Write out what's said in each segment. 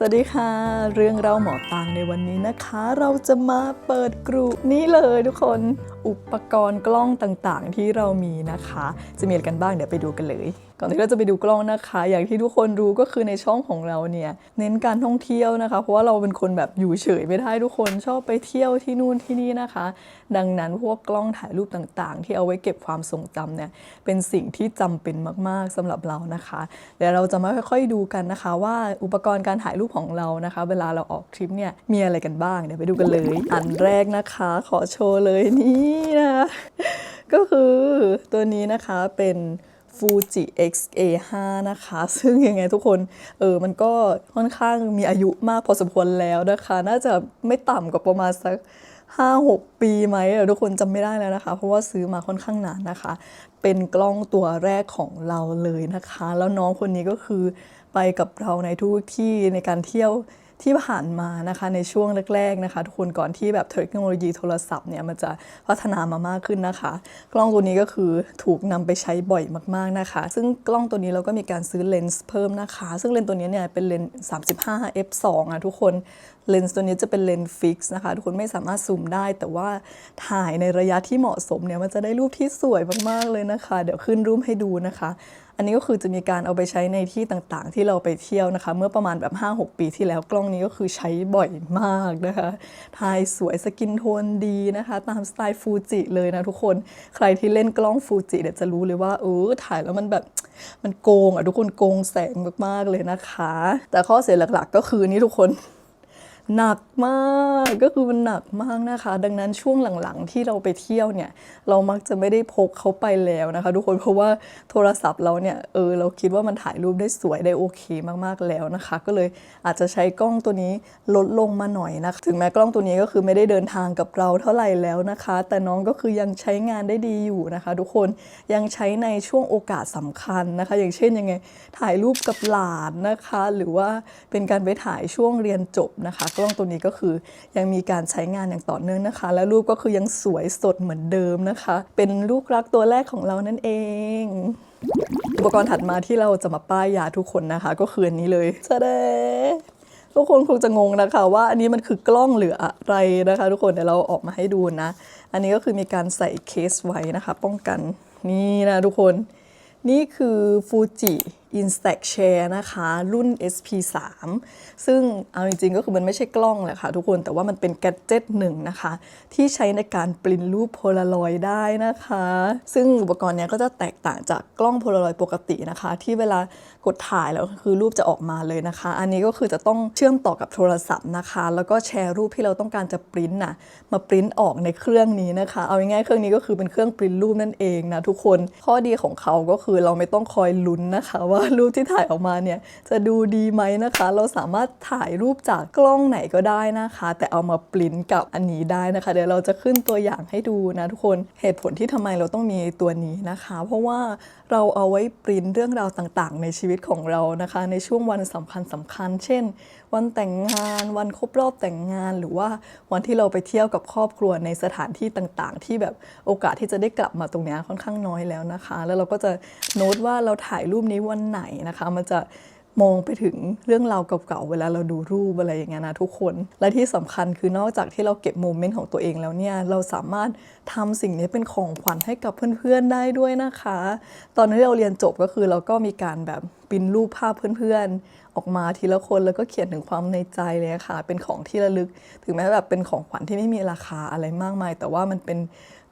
สวัสดีค่ะ เรื่องเราหมอตางในวันนี้นะคะ เราจะมาเปิดกรุนี่เลยทุกคนอุปกรณ์กล้องต่างๆ ที่เรามีนะคะ จะมีอะไรกันบ้างเดี๋ยวไปดูกันเลย ก่อนที่เราจะไปดูกล้องนะคะ อย่างที่ทุกคนรู้ก็คือในช่องของเราเนี่ยเน้นการท่องเที่ยวนะคะ เพราะว่าเราเป็นคนแบบอยู่เฉยไม่ได้ทุกคนชอบไปเที่ยวที่นู่นที่นี่นะคะ ดังนั้นพวกกล้องถ่ายรูปต่างๆ ที่เอาไว้เก็บความทรงจำเนี่ยเป็นสิ่งที่จำเป็นมากๆสำหรับเรานะคะเดี๋ยวเราจะมาค่อยๆดูกันนะคะ ว่าอุปกรณ์การถ่ายรูปของเรานะคะ เวลาเราออกทริปเนี่ยมีอะไรกันบ้างเดี๋ยวไปดูกันเลย อันแรกนะคะ ขอโชว์เลยนี่นะคะก็คือตัวนี้นะคะเป็น Fuji X-A5 นะคะ ซึ่งยังไงทุกคนเออมันก็ค่อนข้างมีอายุมากพอสมควรแล้วนะคะ น่าจะไม่ต่ำกว่าประมาณสัก5-6ปีไหมทุกคนจำไม่ได้แล้วนะคะ เพราะว่าซื้อมาค่อนข้างนานนะคะ เป็นกล้องตัวแรกของเราเลยนะคะ แล้วน้องคนนี้ก็คือไปกับเราในทุกที่ในการเที่ยว ที่ผ่านมานะคะในช่วงแรกๆนะคะทุกคนก่อนที่แบบเทคโนโลยีโทรศัพท์เนี่ยมันจะพัฒนามามากขึ้นนะคะ กล้องตัวนี้ก็คือถูกนำไปใช้บ่อยมากๆนะคะ ซึ่งกล้องตัวนี้เราก็มีการซื้อเลนส์เพิ่มนะคะ ซึ่งเลนส์ตัวนี้เนี่ยเป็นเลนส์35 f 2อะทุกคนเลนส์ตัวนี้จะเป็นเลนส์ฟิกซ์นะคะทุกคนไม่สามารถซูมได้ แต่ว่าถ่ายในระยะที่เหมาะสมเนี่ยมันจะได้รูปที่สวยมากๆเลยนะคะ เดี๋ยวขึ้นรูปให้ดูนะคะ อันนี้ก็คือจะมีการเอาไปใช้ในที่ต่างๆ ที่เราไปเที่ยวนะคะ เมื่อประมาณแบบ 5-6 ปีที่แล้วกล้องนี้ก็คือใช้บ่อยมากนะคะถ่ายสวยสกินโทนดีนะคะ ตามสไตล์ฟูจิเลยนะทุกคนใครที่เล่นกล้องฟูจิเนี่ยวจะรู้เลยว่าเออถ่ายแล้วมันแบบมันโกงอะทุกคนโกงแสงมากๆเลยนะคะ แต่ข้อเสียหลักๆ ก็คือนี่ทุกคน หนักมากก็คือมันหนักมากนะคะ ดังนั้นช่วงหลังๆที่เราไปเที่ยวเนี่ย เรามักจะไม่ได้พกเขาไปแล้วนะคะ ทุกคนเพราะว่าโทรศัพท์เราเนี่ยเออเราคิดว่ามันถ่ายรูปได้สวยได้โอเคมากๆแล้วนะคะ ก็เลยอาจจะใช้กล้องตัวนี้ลดลงมาหน่อยนะคะถึงแม้กล้องตัวนี้ก็คือไม่ได้เดินทางกับเราเท่าไหร่แล้วนะคะ แต่น้องก็คือยังใช้งานได้ดีอยู่นะคะ ทุกคนยังใช้ในช่วงโอกาสสำคัญนะคะ อย่างเช่นยังไงถ่ายรูปกับหลานนะคะ หรือว่าเป็นการไปถ่ายช่วงเรียนจบนะคะกล้องตัวนี้ก็คือ ยังมีการใช้งานอย่างต่อเนื่องนะคะ และรูปก็คือยังสวยสดเหมือนเดิมนะคะ เป็นลูกรักตัวแรกของเรานั่นเองอุปกรณ์ถัดมาที่เราจะมาป้ายยาทุกคนนะคะ ก็คืออันนี้เลยแสดงทุกคนคงจะงงนะคะ ว่าอันนี้มันคือกล้องหรืออะไรนะคะ ทุกคนเดี๋ยวเราออกมาให้ดูนะ อันนี้ก็คือมีการใส่เคสไว้นะคะ ป้องกันนี่นะทุกคน นี่คือ Fuji Instax Share นะคะ รุ่น SP3 ซึ่งเอาจริงๆ ก็คือมันไม่ใช่กล้องแหละค่ะทุกคนแต่ว่ามันเป็นแกดเจิตหนึ่งนะคะ ที่ใช้ในการปริ้นรูปโพลารอยด์ได้นะคะ ซึ่งอุปกรณ์เนี้ยก็จะแตกต่างจากกล้องโพลารอยด์ปกตินะคะ ที่เวลากดถ่ายแล้วคือรูปจะออกมาเลยนะคะ อันนี้ก็คือจะต้องเชื่อมต่อกับโทรศัพท์นะคะ แล้วก็แชร์รูปที่เราต้องการจะปริ้นน่ะมาปริ้นออกในเครื่องนี้นะคะ เอาง่ายๆเครื่องนี้ก็คือเป็นเครื่องปริ้นรูปนั่นเองนะทุกคนข้อดีของเขาก็คือเราไม่ต้องคอยลุ้นนะคะว่ารูปที่ถ่ายออกมาเนี่ยจะดูดีไหมนะคะ เราสามารถถ่ายรูปจากกล้องไหนก็ได้นะคะ แต่เอามาปริ้นกับอันนี้ได้นะคะเดี๋ยวเราจะขึ้นตัวอย่างให้ดูนะทุกคนเหตุผลที่ทำไมเราต้องมีตัวนี้นะคะ เพราะว่าเราเอาไว้ปริ้นเรื่องราวต่างๆ ในชีวิตของเรานะคะ ในช่วงวันสำคัญสำคัญๆเช่น วันแต่งงาน วันครบรอบแต่งงาน หรือว่าวันที่เราไปเที่ยวกับครอบครัวในสถานที่ต่างๆ ที่แบบโอกาสที่จะได้กลับมาตรงนี้ค่อนข้างน้อยแล้วนะคะ แล้วเราก็จะโน้ตว่าเราถ่ายรูปนี้วันไหนนะคะ มันจะ มองไปถึงเรื่องราวเก่าๆ เวลาเราดูรูปอะไรอย่างเงี้ยนะทุกคน และที่สำคัญคือนอกจากที่เราเก็บโมเมนต์ของตัวเองแล้วเนี่ย เราสามารถทำสิ่งนี้เป็นของขวัญให้กับเพื่อนๆได้ด้วยนะคะ ตอนที่เราเรียนจบก็คือเราก็มีการแบบปิ้นรูปภาพเพื่อนๆ ออกมาทีละคนแล้วก็เขียนถึงความในใจเลยค่ะ เป็นของที่ระลึก ถึงแม้แบบเป็นของขวัญที่ไม่มีราคาอะไรมากมาย แต่ว่ามันเป็น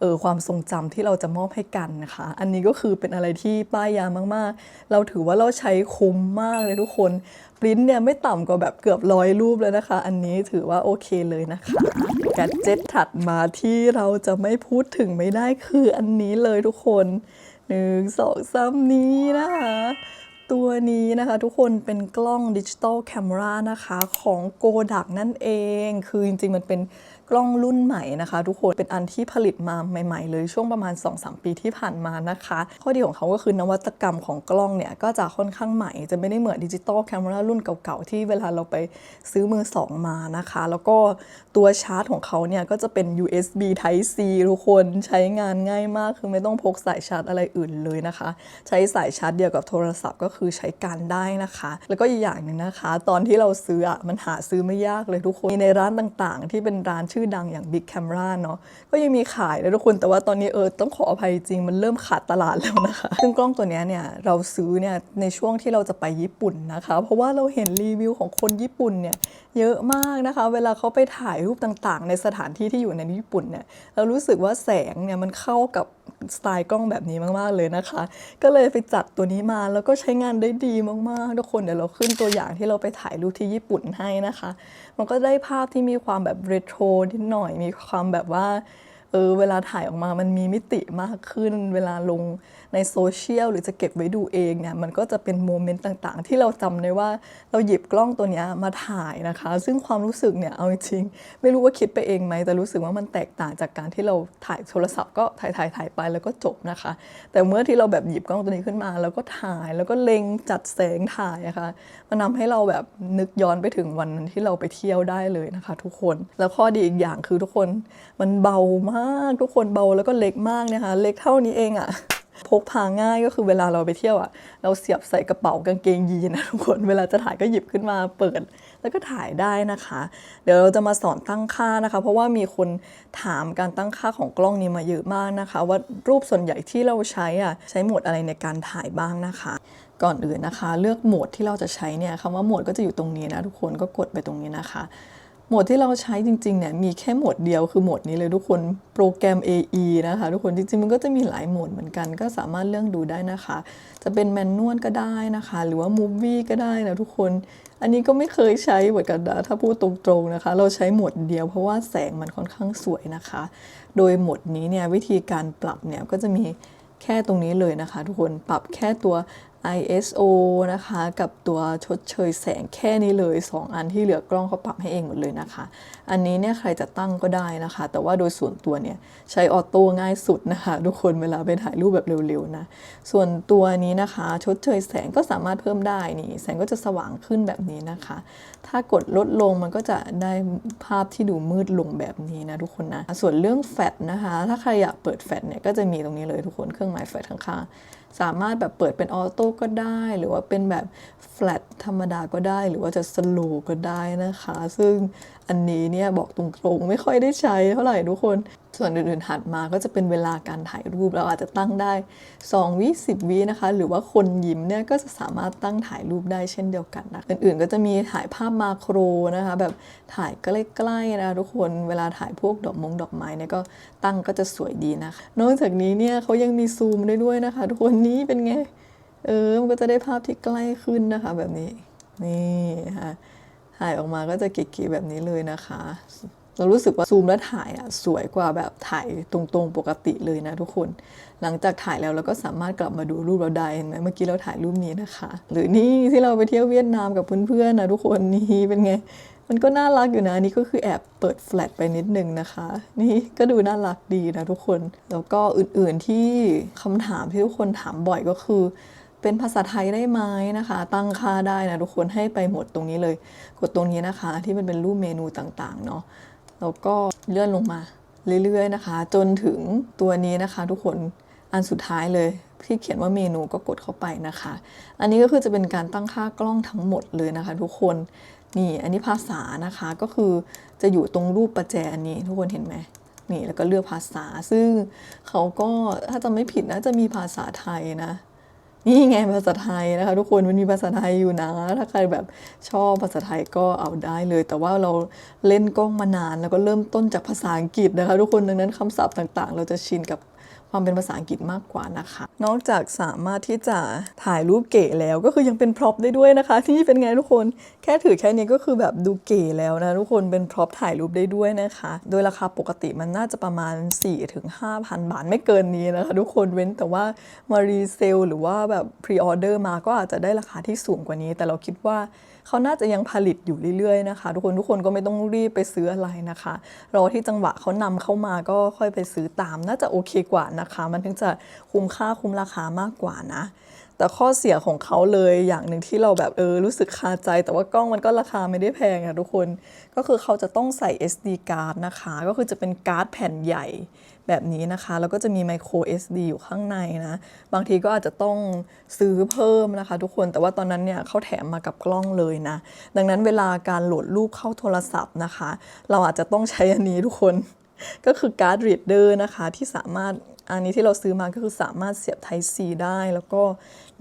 เออความทรงจำที่เราจะมอบให้กันนะคะ อันนี้ก็คือเป็นอะไรที่ป้ายยามากๆ เราถือว่าเราใช้คุ้มมากเลยทุกคนปริ้นเนี่ยไม่ต่ำกว่าแบบเกือบร้อยรูปแล้วนะคะ อันนี้ถือว่าโอเคเลยนะคะแกดเจ็ตถัดมาที่เราจะไม่พูดถึงไม่ได้คืออันนี้เลยทุกคนหนึ่งสองสามนี้นะคะตัวนี้นะคะทุกคนเป็นกล้องดิจิตอลแคม e r a นะคะของ Kodak นั่นเอง คือจริงๆ มันเป็นกล้องรุ่นใหม่นะคะ ทุกคนเป็นอันที่ผลิตมาใหม่ ๆ เลยช่วงประมาณ 2-3 ปีที่ผ่านมานะคะ ข้อดีของเขาก็คือนวัตกรรมของกล้องเนี่ย ก็จะค่อนข้างใหม่ จะไม่ได้เหมือนดิจิตอลแคมรารุ่นเก่าๆ ที่เวลาเราไปซื้อมือสองมานะคะ แล้วก็ตัวชาร์จของเขาเนี่ย ก็จะเป็น USB Type C ทุกคนใช้งานง่ายมากคือไม่ต้องพกสายชาร์จอะไรอื่นเลยนะคะ ใช้สายชาร์จเดียวกับโทรศัพท์ก็คือใช้การได้นะคะ แล้วก็อีกอย่างหนึ่งนะคะ ตอนที่เราซื้ออะมันหาซื้อไม่ยากเลยทุกคนมีในร้านต่างๆ ที่เป็นร้านชื่อดังอย่าง Big Camera เนาะก็ยังมีขายนะทุกคนแต่ว่าตอนนี้เออต้องขออภัยจริงมันเริ่มขาดตลาดแล้วนะคะ ซึ่งกล้องตัวนี้เนี่ยเราซื้อเนี่ยในช่วงที่เราจะไปญี่ปุ่นนะคะ เพราะว่าเราเห็นรีวิวของคนญี่ปุ่นเนี่ยเยอะมากนะคะ เวลาเขาไปถ่ายรูปต่างๆ ในสถานที่ที่อยู่ในญี่ปุ่นเนี่ยเรารู้สึกว่าแสงเนี่ยมันเข้ากับ สไตล์กล้องแบบนี้มาก ๆ เลยนะคะ ก็เลยไปจัดตัวนี้มาแล้วก็ใช้งานได้ดีมาก ๆ ทุกคนเดี๋ยวเราขึ้นตัวอย่างที่เราไปถ่ายรูปที่ญี่ปุ่นให้นะคะ มันก็ได้ภาพที่มีความแบบเรโทรนิดหน่อยมีความแบบว่า ออเวลาถ่ายออกมามันมีมิติมากขึ้น เวลาลงในโซเชียลหรือจะเก็บไว้ดูเองเนี่ยมันก็จะเป็นโมเมนต์ต่างๆ ที่เราจำได้ว่าเราหยิบกล้องตัวเนี้ยมาถ่ายนะคะ ซึ่งความรู้สึกเนี่ยเอาจริงไม่รู้ว่าคิดไปเองไหมแต่รู้สึกว่ามันแตกต่างจากการที่เราถ่ายโทรศัพท์ก็ถ่ายถ่ายถ่ายไปแล้วก็จบนะคะ แต่เมื่อที่เราแบบหยิบกล้องตัวนี้ขึ้นมา แล้วก็ถ่ายแล้วก็เล็งจัดแสงถ่ายนะคะมันทำให้เราแบบนึกย้อนไปถึงวันนั้นที่เราไปเที่ยวได้เลยนะคะ ทุกคนแล้วข้อดีอีกอย่างคือทุกคนมันเบามากทุกคนเบาแล้วก็เล็กมากนะคะ เล็กเท่านี้เองอะพกพาง่ายก็คือเวลาเราไปเที่ยวอะเราเสียบใส่กระเป๋ากางเกงยีนนะทุกคนเวลาจะถ่ายก็หยิบขึ้นมาเปิด แล้วก็ถ่ายได้นะคะ เดี๋ยวเราจะมาสอนตั้งค่านะคะ เพราะว่ามีคนถามการตั้งค่าของกล้องนี้มาเยอะมากนะคะ ว่ารูปส่วนใหญ่ที่เราใช้อะใช้โหมดอะไรในการถ่ายบ้างนะคะก่อนอื่นนะคะ เลือกโหมดที่เราจะใช้เนี่ยคำว่าโหมดก็จะอยู่ตรงนี้นะทุกคนก็กดไปตรงนี้นะคะ โหมดที่เราใช้จริงๆเนี่ยมีแค่โหมดเดียวคือโหมดนี้เลยทุกคนโปรแกรม AE นะคะทุกคนจริงๆมันก็จะมีหลายโหมดเหมือนกัน ก็สามารถเลือกดูได้นะคะ จะเป็นแมนนวลก็ได้นะคะ หรือว่ามูฟวี่ก็ได้นะทุกคน อันนี้ก็ไม่เคยใช้เหมือนกันนะถ้าพูดตรงๆนะคะ เราใช้โหมดเดียวเพราะว่าแสงมันค่อนข้างสวยนะคะ โดยโหมดนี้เนี่ยวิธีการปรับเนี่ยก็จะมีแค่ตรงนี้เลยนะคะ ทุกคนปรับแค่ตัว ISO นะคะ กับตัวชดเชยแสงแค่นี้เลย 2 อันที่เหลือกล้องเขาปรับให้เองหมดเลยนะคะ อันนี้เนี่ยใครจะตั้งก็ได้นะคะ แต่ว่าโดยส่วนตัวเนี่ยใช้ออโต้ง่ายสุดนะคะ ทุกคนเวลาไปถ่ายรูปแบบเร็วๆนะ ส่วนตัวนี้นะคะ ชดเชยแสงก็สามารถเพิ่มได้นี่แสงก็จะสว่างขึ้นแบบนี้นะคะ ถ้ากดลดลงมันก็จะได้ภาพที่ดูมืดลงแบบนี้นะทุกคนนะส่วนเรื่องแฟลชนะคะ ถ้าใครอยากเปิดแฟลชเนี่ยก็จะมีตรงนี้เลยทุกคนเครื่องหมายแฟลชข้างๆสามารถแบบเปิดเป็นออโต้ก็ได้ หรือว่าเป็นแบบแฟลตธรรมดาก็ได้ หรือว่าจะสโลก็ได้นะคะ ซึ่งอันนี้เนี่ยบอกตรงๆ ไม่ค่อยได้ใช้เท่าไหร่ทุกคน ส่วนอื่นๆถัดมาก็จะเป็นเวลาการถ่ายรูปเราอาจจะตั้งได้ 2 วิ 10 วินะคะ หรือว่าคนยิ้มเนี่ยก็จะสามารถตั้งถ่ายรูปได้เช่นเดียวกันนะอื่นๆ ก็จะมีถ่ายภาพมาโครนะคะ แบบถ่ายใกล้ๆนะทุกคนเวลาถ่ายพวกดอกมงดอกไม้เนี่ยก็ตั้งก็จะสวยดีนะคะนอกจากนี้เนี่ยเขายังมีซูมได้ด้วยนะคะ ทุกคนนี้เป็นไงเออมันก็จะได้ภาพที่ใกล้ขึ้นนะคะ แบบนี้นี่ค่ะถ่ายออกมาก็จะเก๋ๆแบบนี้เลยนะคะ เรารู้สึกว่าซูมแล้วถ่ายอะสวยกว่าแบบถ่ายตรงๆปกติเลยนะทุกคน หลังจากถ่ายแล้วเราก็สามารถกลับมาดูรูปเราได้เห็นไหมเมื่อกี้เราถ่ายรูปนี้นะคะ หรือนี่ที่เราไปเที่ยวเวียดนามกับเพื่อนๆนะทุกคนนี่เป็นไงมันก็น่ารักอยู่นะนนี่ก็คือแอบเปิดแฟลชไปนิดนึงนะคะ นี่ก็ดูน่ารักดีนะทุกคน แล้วก็อื่นๆที่คำถามที่ทุกคนถามบ่อยก็คือ เป็นภาษาไทยได้ไหมนะคะ ตั้งค่าได้นะทุกคนให้ไปหมดตรงนี้เลย กดตรงนี้นะคะ ที่มันเป็นรูปเมนูต่างๆเนาะ แล้วก็เลื่อนลงมาเรื่อยๆนะคะ จนถึงตัวนี้นะคะ ทุกคนอันสุดท้ายเลยที่เขียนว่าเมนูก็กดเข้าไปนะคะ อันนี้ก็คือจะเป็นการตั้งค่ากล้องทั้งหมดเลยนะคะ ทุกคนนี่อันนี้ภาษานะคะก็คือจะอยู่ตรงรูปประแจอันนี้ทุกคนเห็นไหมนี่แล้วก็เลือกภาษาซึ่งเขาก็ถ้าจะไม่ผิดนะจะมีภาษาไทยนะ นี่ไงภาษาไทยนะคะ ทุกคนมันมีภาษาไทยอยู่นะ ถ้าใครแบบชอบภาษาไทยก็เอาได้เลย แต่ว่าเราเล่นกล้องมานานแล้วก็เริ่มต้นจากภาษาอังกฤษนะคะ ทุกคนดังนั้นคำศัพท์ต่างๆ เราจะชินกับ ความเป็นภาษาอังกฤษมากกว่านะคะ นอกจากสามารถที่จะถ่ายรูปเก๋แล้วก็คือยังเป็นพร็อพได้ด้วยนะคะ ที่เป็นไงทุกคนแค่ถือแค่นี้ก็คือแบบดูเก๋แล้วนะทุกคนเป็นพร็อพถ่ายรูปได้ด้วยนะคะ โดยราคาปกติมันน่าจะประมาณ 4-5,000 บาทไม่เกินนี้นะคะ ทุกคนเว้นแต่ว่ามารีเซลหรือว่าแบบพรีออเดอร์มาก็อาจจะได้ราคาที่สูงกว่านี้ แต่เราคิดว่า เขาน่าจะยังผลิตอยู่เรื่อยๆนะคะทุกคนทุกคนก็ไม่ต้องรีบไปซื้ออะไรนะคะ รอที่จังหวะเขานำเข้ามาก็ค่อยไปซื้อตาม น่าจะโอเคกว่านะคะ มันถึงจะคุ้มค่าคุ้มราคามากกว่านะ แต่ข้อเสียของเขาเลยอย่างหนึ่งที่เราแบบเออรู้สึกคาใจ แต่ว่ากล้องมันก็ราคาไม่ได้แพงอะทุกคน ก็คือเขาจะต้องใส่ SD card นะคะ ก็คือจะเป็นการ์ดแผ่นใหญ่แบบนี้นะคะ แล้วก็จะมี micro SD อยู่ข้างในนะ บางทีก็อาจจะต้องซื้อเพิ่มนะคะ ทุกคนแต่ว่าตอนนั้นเนี่ยเขาแถมมากับกล้องเลยนะ ดังนั้นเวลาการโหลดรูปเข้าโทรศัพท์นะคะ เราอาจจะต้องใช้อันนี้ทุกคนก็คือการ์ด reader นะคะที่สามารถ อันนี้ที่เราซื้อมาก็คือสามารถเสียบ Type C ได้ แล้วก็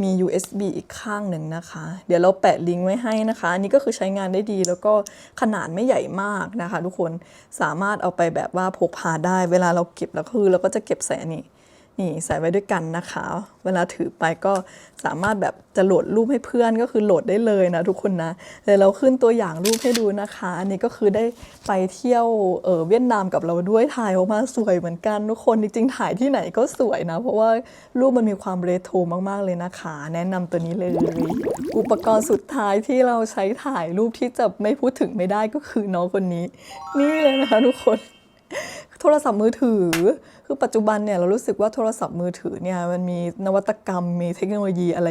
มี USB อีกข้างหนึ่งนะคะ เดี๋ยวเราแปะลิงก์ไว้ให้นะคะ อันนี้ก็คือใช้งานได้ดี แล้วก็ขนาดไม่ใหญ่มากนะคะ ทุกคนสามารถเอาไปแบบว่าพกพาได้ เวลาเราเก็บแล้วก็คือเราก็จะเก็บใส่อันนี้ นี่ใส่ไว้ด้วยกันนะคะ เวลาถือไปก็สามารถแบบจะโหลดรูปให้เพื่อนก็คือโหลดได้เลยนะทุกคนนะเดี๋ยวเราขึ้นตัวอย่างรูปให้ดูนะคะ อันนี้ก็คือได้ไปเที่ยวเออเวียดนามกับเราด้วยถ่ายออกมาสวยเหมือนกันทุกคนจริงๆถ่ายที่ไหนก็สวยนะ เพราะว่ารูปมันมีความเรโทรมากๆเลยนะคะ แนะนำตัวนี้เลย อุปกรณ์สุดท้ายที่เราใช้ถ่ายรูปที่จะไม่พูดถึงไม่ได้ก็คือน้องคนนี้ นี่เลยนะคะทุกคน โทรศัพท์มือถือ คือปัจจุบันเนี่ยเรารู้สึกว่าโทรศัพท์มือถือเนี่ยมันมีนวัตกรรมมีเทคโนโลยีอะไร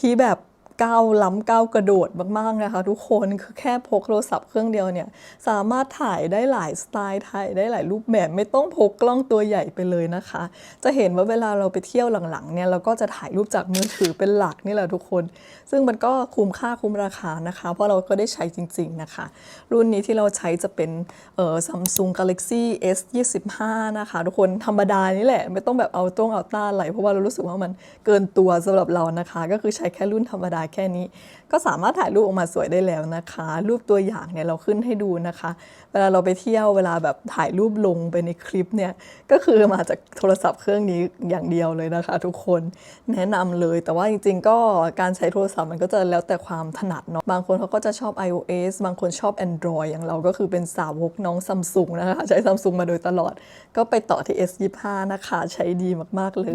ที่แบบ ก้าวล้ำก้าวกระโดดมากๆนะคะ ทุกคนคือแค่พกโทรศัพท์เครื่องเดียวเนี่ยสามารถถ่ายได้หลายสไตล์ถ่ายได้หลายรูปแบบไม่ต้องพกกล้องตัวใหญ่ไปเลยนะคะ จะเห็นว่าเวลาเราไปเที่ยวหลังๆเนี่ยเราก็จะถ่ายรูปจากมือถือเป็นหลักนี่แหละทุกคน ซึ่งมันก็คุ้มค่าคุ้มราคานะคะ เพราะเราก็ได้ใช้จริง ๆนะคะ รุ่นนี้ที่เราใช้จะเป็นเอ่อ Samsung Galaxy S 25นะคะทุกคนธรรมดานี่แหละ ไม่ต้องแบบเอาต้งเอาต้าอะไรเพราะว่าเรารู้สึกว่ามันเกินตัวสำหรับเรานะคะ ก็คือใช้แค่รุ่นธรรมดาแค่นี้ ก็สามารถถ่ายรูปออกมาสวยได้แล้วนะคะ รูปตัวอย่างเนี่ยเราขึ้นให้ดูนะคะ เวลาเราไปเที่ยวเวลาแบบถ่ายรูปลงไปในคลิปเนี่ยก็คือมาจากโทรศัพท์เครื่องนี้อย่างเดียวเลยนะคะ ทุกคนแนะนำเลย แต่ว่าจริงๆ ก็การใช้โทรศัพท์มันก็จะแล้วแต่ความถนัดเนาะบางคนเขาก็จะชอบ iOS บางคนชอบ Android อย่างเราก็คือเป็นสาวกน้องซัมซุงนะคะใช้ซัมซุงมาโดยตลอด ก็ไปต่อที่ S25 นะคะใช้ดีมากๆเลย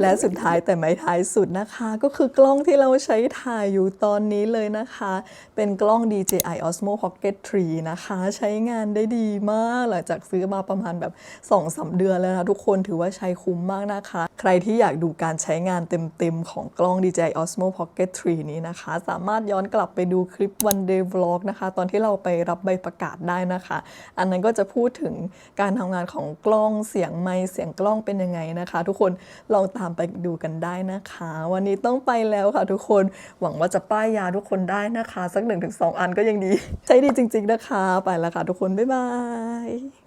และสุดท้ายแต่ไม่ท้ายสุดนะคะ ก็คือกล้องที่เราใช้ถ่ายอยู่ตอนนี้เลยนะคะ เป็นกล้อง DJI Osmo Pocket 3 นะคะ ใช้งานได้ดีมากหลังจากซื้อมาประมาณแบบ2-3เดือนแล้วนะทุกคนถือว่าใช้คุ้มมากนะคะ ใครที่อยากดูการใช้งานเต็มๆ ของกล้อง DJI Osmo Pocket 3 นี้นะคะ สามารถย้อนกลับไปดูคลิป One Day Vlog นะคะ ตอนที่เราไปรับใบประกาศได้นะคะ อันนั้นก็จะพูดถึงการทำงานของกล้องเสียงไมเสียงกล้องเป็นยังไงนะคะ ทุกคนลองตามไปดูกันได้นะคะ วันนี้ต้องไปแล้วค่ะทุกคนหวังว่าจะป้ายยาทุกคนได้นะคะ สักหนึ่งถึงสองอันก็ยังดี ใช้ดีจริง ๆนะคะ ไปแล้วค่ะทุกคน บ๊ายบาย